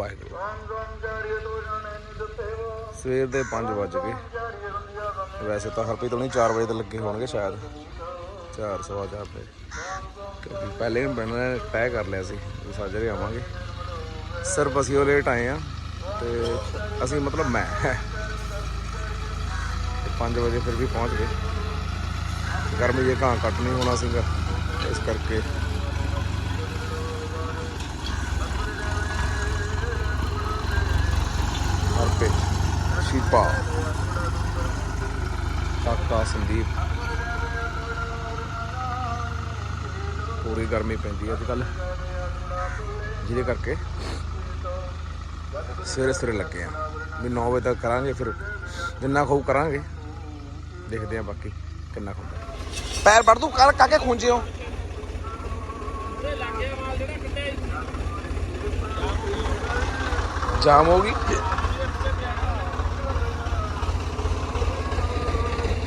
ਵਾਹਿਗੁਰੂ। ਸਵੇਰ ਦੇ 5 ਵਜ ਗਏ। ਵੈਸੇ ਤਾਂ ਹਰਪ੍ਰੀਤ ਨਹੀਂ 4 ਵਜੇ ਤੇ ਲੱਗੇ ਹੋਣਗੇ ਸ਼ਾਇਦ। 4 ਸਵਾ ਚਾਰ ਤੇ। ਕਿਉਂਕਿ ਪਹਿਲੇ ਹੀ ਬਣਨਾ ਤੈਅ ਕਰ ਲਿਆ ਸੀ ਵੀ ਸਾਜਰੇ ਆਵਾਂਗੇ। ਸਿਰਫ ਅਸੀਂ ਉਹ ਲੇਟ ਆਏ ਆ ਤੇ ਅਸੀਂ ਮਤਲਬ ਮੈਂ। 5 ਵਜੇ ਫਿਰ ਵੀ ਪਹੁੰਚ ਗਏ। ਗਰਮੀ ਜੇ ਘਾਂ ਕੱਟ ਨਹੀਂ ਹੋਣਾ ਸੀਗਾ, ਇਸ ਕਰਕੇ ਹਰਪੇ ਸ਼ੀਪਾ ਕਾਕਾ ਸੰਦੀਪ ਪੂਰੀ ਗਰਮੀ ਪੈਂਦੀ ਹੈ ਅੱਜ ਕੱਲ ਜਿਹਦੇ ਕਰਕੇ ਸਵੇਰੇ ਸਵੇਰੇ ਲੱਗੇ ਆ ਵੀ 9 ਵਜੇ ਤੱਕ ਕਰਾਂਗੇ ਫਿਰ ਜਿੰਨਾ ਖਾਊ ਕਰਾਂਗੇ ਦੇਖਦੇ ਆ ਬਾਕੀ ਕਿੰਨਾ ਖਾਂਦਾ ਪੈਰ ਵੜ ਦੂ ਕਰ ਕਾਕੇ ਖੁੰਝਿਓ ਜਾਮ ਹੋ ਗਈ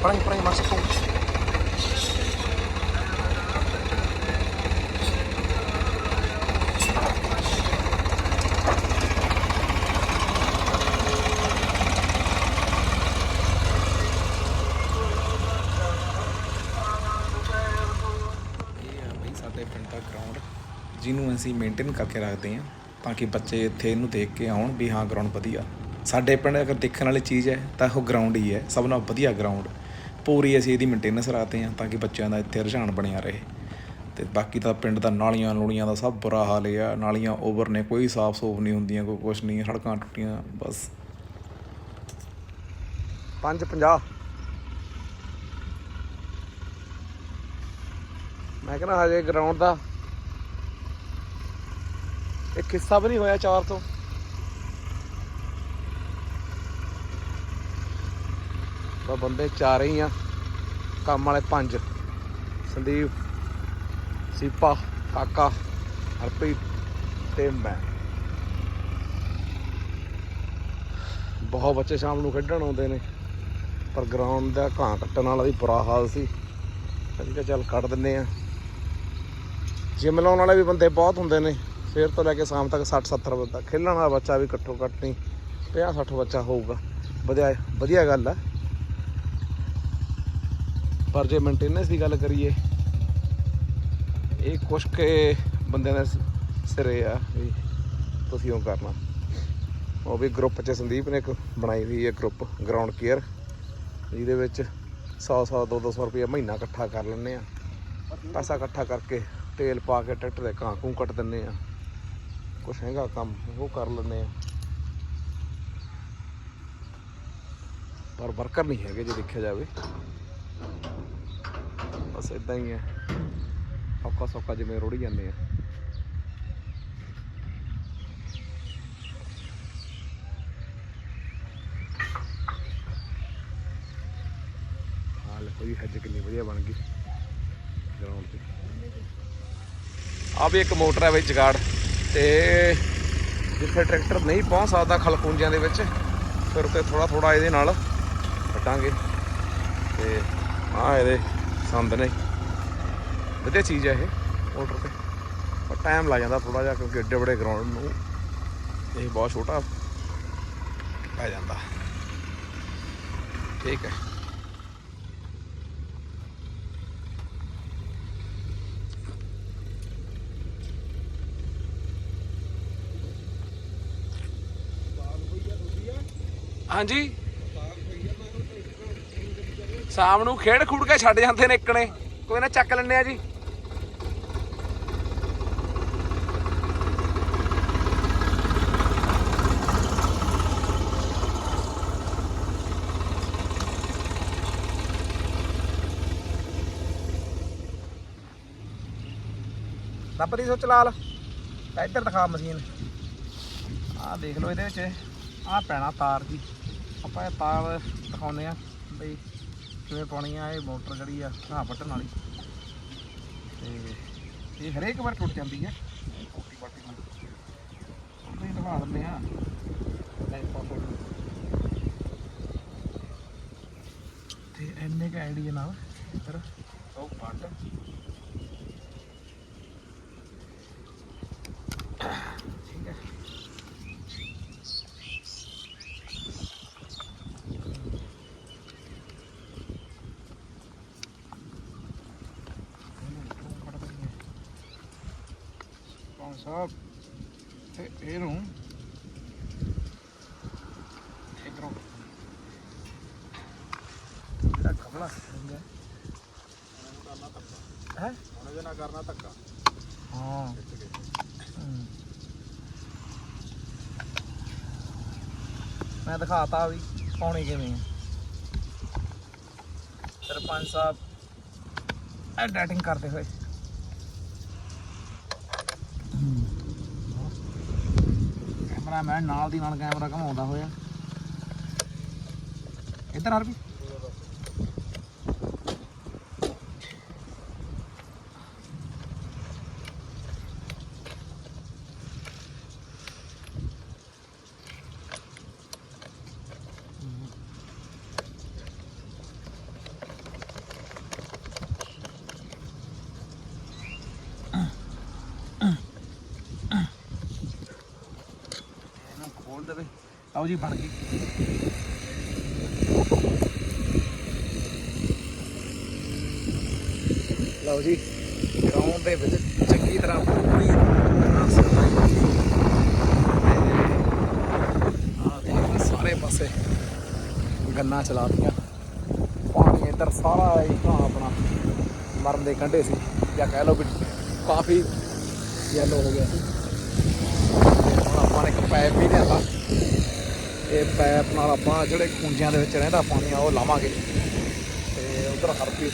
ਪਰਾਂ ਪਰਾਂ ਮਾਰ ਸਕੋ ਇਹ ਆ ਬਈ ਸਾਡੇ ਪਿੰਡ ਦਾ ਗਰਾਊਂਡ ਜਿਹਨੂੰ ਅਸੀਂ ਮੇਨਟੇਨ ਕਰਕੇ ਰੱਖਦੇ ਹਾਂ, ਤਾਂ ਕਿ ਬੱਚੇ ਇੱਥੇ ਇਹਨੂੰ ਦੇਖ ਕੇ ਆਉਣ ਵੀ ਹਾਂ ਗਰਾਊਂਡ ਵਧੀਆ। ਸਾਡੇ ਪਿੰਡ ਅਗਰ ਦੇਖਣ ਵਾਲੀ ਚੀਜ਼ ਹੈ, ਤਾਂ ਉਹ ਗਰਾਊਂਡ ਹੀ ਹੈ, ਸਭ ਨਾਲੋਂ ਵਧੀਆ ਗਰਾਊਂਡ ਪੂਰੀ ਅਸੀਂ ਇਹਦੀ ਮੇਨਟੇਨੈਂਸ ਰੱਖਦੇ ਹਾਂ ਤਾਂ ਕਿ ਬੱਚਿਆਂ ਦਾ ਇੱਥੇ ਰੁਝਾਨ ਬਣਿਆ ਰਹੇ। ਤੇ ਬਾਕੀ ਤਾਂ ਪਿੰਡ ਦਾ ਨਾਲੀਆਂ ਨੂਲੀਆਂ ਦਾ ਸਭ ਬੁਰਾ ਹਾਲ ਆ। ਨਾਲੀਆਂ ਓਵਰ ਨੇ, ਕੋਈ ਸਾਫ਼ ਸੂਫ ਨਹੀਂ ਹੁੰਦੀਆਂ, ਕੋਈ ਕੁਛ ਨਹੀਂ, ਸੜਕਾਂ ਟੁੱਟੀਆਂ, ਬਸ। 550 ਮੈਂ ਕਹਿੰਦਾ ਹਜੇ ਗਰਾਊਂਡ ਦਾ ਇੱਕ ਹਿੱਸਾ ਵੀ ਨਹੀਂ ਹੋਇਆ ਚਾਰ ਤੋਂ। ਬਾ ਬੰਦੇ ਚਾਰ ਹੀ ਆ, ਕੰਮ ਵਾਲੇ ਪੰਜ। ਸੰਦੀਪ, ਸੀਪਾ, ਕਾਕਾ, ਹਰਪ੍ਰੀਤ ਤੇ ਮੈਂ। ਬਹੁਤ ਬੱਚੇ ਸ਼ਾਮ ਨੂੰ ਖੇਡਣ ਆਉਂਦੇ ਨੇ, ਪਰ ਗਰਾਊਂਡ ਦਾ ਘਾਂ ਕੱਟਣ ਵਾਲਾ ਵੀ ਬੁਰਾ ਹਾਲ ਸੀ। ਅਸੀਂ ਕਿਹਾ ਚੱਲ ਕੱਢ ਦਿੰਨੇ ਆ ਜਿਮ ਲਾਉਣ ਵਾਲੇ ਵੀ ਬੰਦੇ ਬਹੁਤ ਹੁੰਦੇ ਨੇ। ਸਵੇਰ ਤੋਂ ਲੈ ਕੇ ਸ਼ਾਮ ਤੱਕ 60 70 ਬੰਦਾ। ਖੇਲਣ ਵਾਲਾ ਬੱਚਾ ਵੀ ਘੱਟੋ ਘੱਟ ਨਹੀਂ 50 60 ਬੱਚਾ ਹੋਊਗਾ। ਵਧੀਆ ਵਧੀਆ ਗੱਲ ਆ। ਪਰ ਜੇ ਮੇਨਟੇਨੈਂਸ ਦੀ ਗੱਲ ਕਰੀਏ, ਇਹ ਕੁਛ ਕੇ ਬੰਦਿਆਂ ਦੇ ਸ- ਸਿਰੇ ਆ ਵੀ ਤੁਸੀਂ ਉਹ ਕਰਨਾ। ਉਹ ਵੀ ਗਰੁੱਪ 'ਚ ਸੰਦੀਪ ਨੇ ਇੱਕ ਬਣਾਈ ਹੋਈ ਹੈ ਗਰੁੱਪ ਗਰਾਊਂਡ ਕੇਅਰ ਜਿਹਦੇ ਵਿੱਚ 100 100 2 200 ਰੁਪਏ ਮਹੀਨਾ ਇਕੱਠਾ ਕਰ ਲੈਂਦੇ ਆ। ਪੈਸਾ ਇਕੱਠਾ ਕਰਕੇ ਤੇਲ ਪਾ ਕੇ ਟਰੈਕਟਰ ਦੇ ਕਾਂ ਕੂੰ ਕੱਟ ਦਿੰਦੇ ਆ। ਕੁਛ ਹੈਗਾ ਕੰਮ, ਉਹ ਕਰ ਲੈਂਦੇ ਆ। ਪਰ ਵਰਕਰ ਨਹੀਂ ਹੈਗੇ ਜੇ ਦੇਖਿਆ ਜਾਵੇ। ਬਸ ਇਦਾਂ ਹੀ ਹੈ ਔਕਾ ਸੌਕਾ ਜਿਵੇਂ ਰੋੜੀ ਜਾਂਦੇ ਆ। ਹਾਲ ਕੋਈ ਹੱਜ ਕਿੰਨੀ ਵਧੀਆ ਬਣ ਗਈ ਗਰਾਊਂਡ ਤੇ। ਆ ਵੀ ਇੱਕ ਮੋਟਰ ਹੈ ਵਿੱਚ ਜਗਾੜ ਤੇ ਜਿੱਥੇ ਟਰੈਕਟਰ ਨਹੀਂ ਪਹੁੰਚ ਸਕਦਾ ਖਲਕੂੰਜਿਆਂ ਦੇ ਵਿੱਚ, ਫਿਰ ਉੱਤੇ ਥੋੜਾ ਥੋੜਾ ਇਹਦੇ ਨਾਲ ਕੱਟਾਂਗੇ ਤੇ ਆ ਇਹਦੇ ਸੰਦ ਨੇ। ਵਧੀਆ ਚੀਜ਼ ਹੈ ਇਹ ਮੋਟਰ ਤੇ। ਪਰ ਟਾਈਮ ਲੱਗ ਜਾਂਦਾ ਥੋੜਾ ਜਿਹਾ ਕਿਉਂਕਿ ਏਡੇ ਬੜੇ ਗਰਾਊਂਡ ਨੂੰ ਇਹ ਬਹੁਤ ਛੋਟਾ ਪੈ ਜਾਂਦਾ। ਠੀਕ ਹੈ। ਹਾਂਜੀ। ਸ਼ਾਮ ਨੂੰ ਖੇਡ ਖੂੜ ਕੇ ਛੱਡ ਜਾਂਦੇ ਨੇ ਇੱਕਣੇ। ਕੋਈ ਨਾ ਚੱਕ ਲੈਣੇ ਆ ਜੀ। ਰੱਬ ਲੱਭਦੀ ਸੋਚ ਲਾਲ। ਤਾਂ ਇੱਧਰ ਦਿਖਾ ਮਸ਼ੀਨ। ਆਹ ਦੇਖ ਲਓ ਇਹਦੇ ਵਿੱਚ। ਆਹ ਪੈਣਾ ਤਾਰ ਦੀ ਆਪਾਂ ਇਹ ਤਾਰ ਦਿਖਾਉਂਦੇ ਆ ਬਈ ਕਿਵੇਂ ਪਾਉਣੀ ਆ, ਇਹ ਮੋਟਰ ਜਿਹੜੀ ਆ, ਘਾਹ ਵੱਢਣ ਵਾਲੀ। ਤੇ ਇਹ ਹਰੇਕ ਵਾਰ ਟੁੱਟ ਜਾਂਦੀ ਹੈ ਕੋਟੀ ਬਾਟੀ ਨਾਲ ਉਹਨੂੰ ਹੀ ਦਿਖਾ ਦਿੰਦੇ ਆ। ਟਾਈਮ ਪਾਸ ਹੋ ਜਾਊ। ਤੇ ਐਨੇ ਕ ਆਈਡੀਆ ਨਾਲ ਇੱਧਰ ਉਹ ਪੱਟ ਠੀਕ ਹੈ ਸਾਹਿਬ ਤੇ ਇਹਨੂੰ ਇਧਰੋਂ ਇਹਦਾ ਕਮਲਾ ਹੁੰਦਾ ਹੈ ਹੁਣ ਇਹਦੇ ਨਾਲ ਕਰਨਾ ਧੱਕਾ ਹਾਂ ਹਮ। ਮੈਂ ਦਿਖਾਤਾ ਵੀ ਪਾਉਣੀ ਕਿਵੇਂ ਕੈਮਰਾਮੈਨ ਨਾਲ ਦੀ ਨਾਲ ਕੈਮਰਾ ਘਮਾਉਂਦਾ ਹੋਇਆ। ਇੱਧਰ ਆ ਵੀ ਇਹਨੂੰ ਖੋਲ ਦੇਵੇ ਆਓ ਜੀ, ਬਣ ਗਈ। ਲਓ ਜੀ ਗਰਾਊਂਡ ਦੇ ਵਿੱਚ ਚੰਗੀ ਤਰ੍ਹਾਂ ਪੂਰੀ ਸਾਰੇ ਪਾਸੇ ਗੰਨਾ ਚਲਾਤੀਆਂ। ਪਾਣੀ ਇੱਧਰ ਸਾਰਾ ਹੀ ਤਾਂ ਆਪਣਾ ਮਰਨ ਦੇ ਕੰਢੇ ਸੀ, ਜਾਂ ਕਹਿ ਲਓ ਵੀ ਕਾਫੀ ਯੈਲੋ ਹੋ ਗਿਆ ਸੀ। ਹੁਣ ਆਪਾਂ ਨੇ ਇੱਕ ਪਾਈਪ ਵੀ ਲਿਆਂਦਾ। ਇਹ ਪਾਈਪ ਨਾਲ ਆਪਾਂ ਜਿਹੜੇ ਕੁੰਜਿਆਂ ਦੇ ਵਿੱਚ ਰਹਿੰਦਾ ਪਾਣੀ ਆ, ਉਹ ਲਾਵਾਂਗੇ। ਤੇ ਉਧਰ ਹਰਪ੍ਰੀਤ।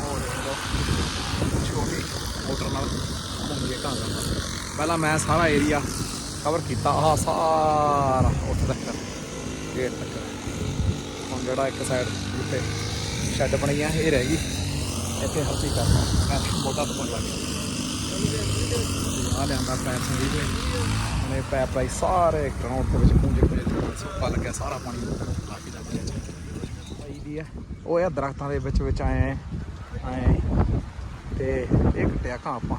ਉਹ ਛੋਟੀ ਮੋਟਰ ਨਾਲ ਘੁੰਮੀਏ ਘਾਂ ਪਹਿਲਾਂ ਮੈਂ ਸਾਰਾ ਏਰੀਆ ਕਵਰ ਕੀਤਾ, ਆਹ ਸਾਰਾ ਉੱਥੇ ਤੱਕ। ਗੇਟ ਤੱਕ। ਹੁਣ ਜਿਹੜਾ ਇੱਕ ਸਾਈਡ ਜਿੱਥੇ ਸ਼ੈੱਡ ਬਣੀ ਆ, ਇਹ ਰਹਿ ਗਈ। ਇੱਥੇ ਹਰਪੀ ਕਰਨਾ ਮੈਂ ਮੋਟਾ ਤੋਂ ਲੱਗ ਗਿਆ। ਆ ਲਿਆਂਦਾ ਪੈਪ। ਸੰਦੀਪ ਨੇ ਹੁਣ ਇਹ ਸਾਰੇ ਗਰਾਊਂਡ ਦੇ ਵਿੱਚ ਪੂੰਜੇ ਪੂੰਜੇ ਸੁੱਕਾ ਲੱਗਿਆ, ਸਾਰਾ ਪਾਣੀ ਲਾ ਕੇ ਜਾਂਦਾ ਹੈ ਭਾਈ ਦੀ ਹੈ ਉਹ ਇਹ ਦਰਖਤਾਂ ਦੇ ਵਿੱਚ ਵਿੱਚ ਆਏ ਆਏ ਤੇ ਇਹ ਕੱਟਿਆ ਘਾਂ ਆਪਾਂ।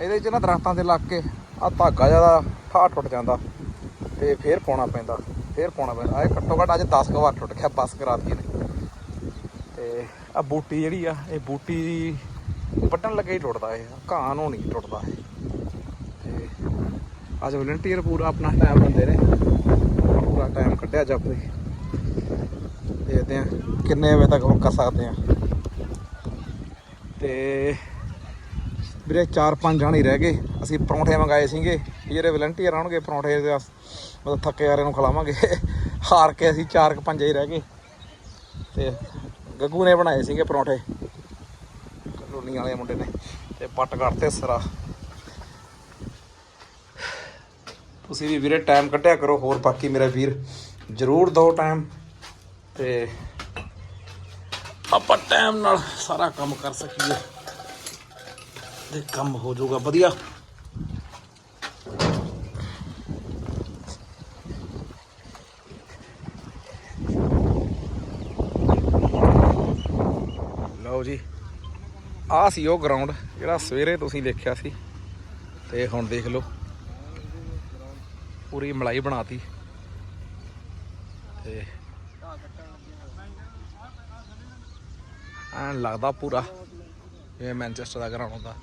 ਇਹਦੇ ਚ ਨਾ ਦਰਖਤਾਂ ਤੇ ਲੱਗ ਕੇ ਆ ਧਾਗਾ ਜ਼ਿਆਦਾ ਠਾ ਟੁੱਟ ਜਾਂਦਾ। ਤੇ ਫੇਰ ਪਾਉਣਾ ਪੈਂਦਾ, ਫੇਰ ਪਾਉਣਾ ਪੈਂਦਾ। ਇਹ ਘੱਟੋ ਘੱਟ ਅੱਜ 10 ਕੁ ਵਾਰ ਟੁੱਟ ਗਿਆ, ਬਸ ਕਰਾਤੀ ਨੇ ਤੇ ਆ ਬੂਟੀ ਜਿਹੜੀ ਆ, ਇਹ ਬੂਟੀ ਵੱਢਣ ਲੱਗੇ ਹੀ ਟੁੱਟਦਾ ਇਹ, ਘਾਹ ਨੂੰ ਨਹੀਂ ਟੁੱਟਦਾ ਇਹ। ਅੱਜ ਵਲੰਟੀਅਰ ਪੂਰਾ ਆਪਣਾ ਟਾਈਮ ਦਿੰਦੇ ਨੇ। ਪੂਰਾ ਟਾਈਮ ਕੱਢਿਆ ਜੱਪ ਦੇ ਦੇਖਦੇ ਆ ਕਿੰਨੇ ਵਜੇ ਤੱਕ ਕਰ ਸਕਦੇ ਆ ਤੇ ਵੀਰੇ 4-5 ਜਾਣੇ ਰਹਿ ਗਏ। ਅਸੀਂ ਪਰੌਂਠੇ ਮੰਗਾਏ ਸੀਗੇ। ਜਿਹੜੇ ਵਲੰਟੀਅਰ ਆਉਣਗੇ ਪਰੌਂਠੇ ਦੇ ਮਤਲਬ ਥੱਕੇ ਯਾਰੇ ਨੂੰ ਖਿਲਾਵਾਂਗੇ। ਹਾਰ ਕੇ ਅਸੀਂ 4-5 ਹੀ ਰਹਿ ਗਏ। ਤੇ ਗੱਗੂ ਨੇ ਬਣਾਏ ਸੀਗੇ ਪਰੌਂਠੇ। ਕਲੋਨੀ ਵਾਲੇ ਮੁੰਡੇ ਨੇ। ਤੇ ਪੱਟ ਕੱਢਤੇ ਸਰਾ। ਤੁਸੀਂ ਵੀ ਵੀਰੇ ਟਾਈਮ ਕੱਢਿਆ ਕਰੋ, ਹੋਰ ਬਾਕੀ ਮੇਰਾ ਵੀਰ ਜ਼ਰੂਰ ਦਿਓ ਟਾਈਮ ਤੇ ਆਪਾਂ ਟਾਈਮ ਨਾਲ ਸਾਰਾ ਕੰਮ ਕਰ ਸਕੀਏ ਤੇ ਕੰਮ ਹੋ ਜਾਊਗਾ ਵਧੀਆ। ਲਓ ਜੀ, ਆਹ ਸੀ ਉਹ ਗਰਾਊਂਡ ਜਿਹੜਾ ਸਵੇਰੇ ਤੁਸੀਂ ਦੇਖਿਆ ਸੀ ਤੇ ਹੁਣ ਦੇਖ ਲਓ। ਪੂਰੀ ਮਲਾਈ ਬਣਾਤੀ। ਤੇ ਐਂ ਲੱਗਦਾ ਪੂਰਾ ਇਹ ਮੈਨਚੈਸਟਰ ਦਾ ਗਰਾਊਂਡ ਹੁੰਦਾ।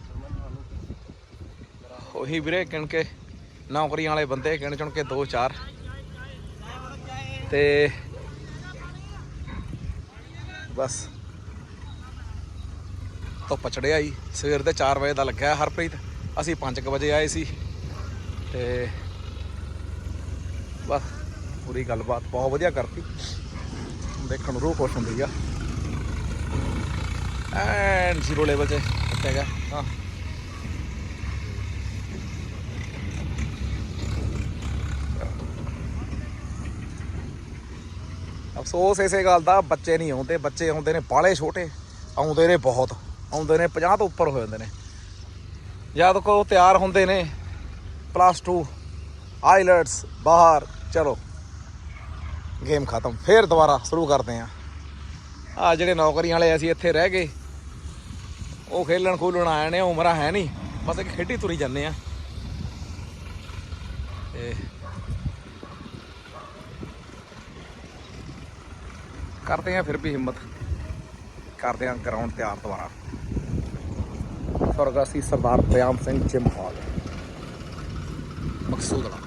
ਉਹੀ ਵੀਰੇ ਗਿਣ ਕੇ ਨੌਕਰੀਆਂ ਵਾਲੇ ਬੰਦੇ ਕਿਣ ਚੁਣ ਕੇ ਦੋ ਚਾਰ। ਤੇ ਬਸ। ਧੁੱਪ ਚੜਿਆ ਜੀ। ਸਵੇਰ ਦੇ 4 ਵਜੇ ਦਾ ਲੱਗਿਆ ਹਰਪ੍ਰੀਤ। ਅਸੀਂ 5 ਵਜੇ ਆਏ ਸੀ। ਤੇ ਬਸ, ਪੂਰੀ ਗੱਲਬਾਤ ਬਹੁਤ ਵਧੀਆ ਕਰਤੀ। ਦੇਖਣ ਨੂੰ ਰੂਹ ਖੁਸ਼ ਹੁੰਦੀ ਆ। ਐਨ ਜ਼ੀਰੋ ਲੈਵਲ ਤੇ ਹੈਗਾ ਹਾਂ। ਅਫਸੋਸ ਇਸੇ ਗੱਲ ਦਾ, ਬੱਚੇ ਨਹੀਂ ਆਉਂਦੇ। ਬੱਚੇ ਆਉਂਦੇ ਨੇ ਬਾਲੇ ਛੋਟੇ। ਆਉਂਦੇ ਨੇ ਬਹੁਤ। ਆਉਂਦੇ ਨੇ 50 ਤੋਂ ਉੱਪਰ ਹੋ ਜਾਂਦੇ ਨੇ। ਜਦ ਕੋ ਉਹ ਤਿਆਰ ਹੁੰਦੇ ਨੇ ਪਲੱਸ 2 ਆਈਲਟਸ ਬਾਹਰ, ਚਲੋ। ਗੇਮ ਖਤਮ, ਫੇਰ ਦੁਬਾਰਾ ਸ਼ੁਰੂ ਕਰਦੇ ਆ ਆ ਜਿਹੜੇ ਨੌਕਰੀਆਂ ਵਾਲੇ ਅਸੀਂ ਇੱਥੇ ਰਹਿ ਗਏ, ਉਹ ਖੇਲਣ ਖੂਲਣ ਆਏ ਨੇ, ਉਮਰਾਂ ਹੈ ਨਹੀਂ, ਬਸ ਇੱਕ ਖੇਡੀ ਤੁਰੀ ਜਾਂਦੇ ਆ ਤੇ ਕਰਦੇ ਆ ਫਿਰ ਵੀ ਹਿੰਮਤ। ਕਰਦੇ ਆ ਗਰਾਊਂਡ ਤਿਆਰ ਦੁਬਾਰਾ। ਸਵਰਗਵਾਸੀ ਸਰਦਾਰ ਪ੍ਰਿਆਮ ਸਿੰਘ ਚਿਮਹਾਲ ਮਕਸੂਦਲਾ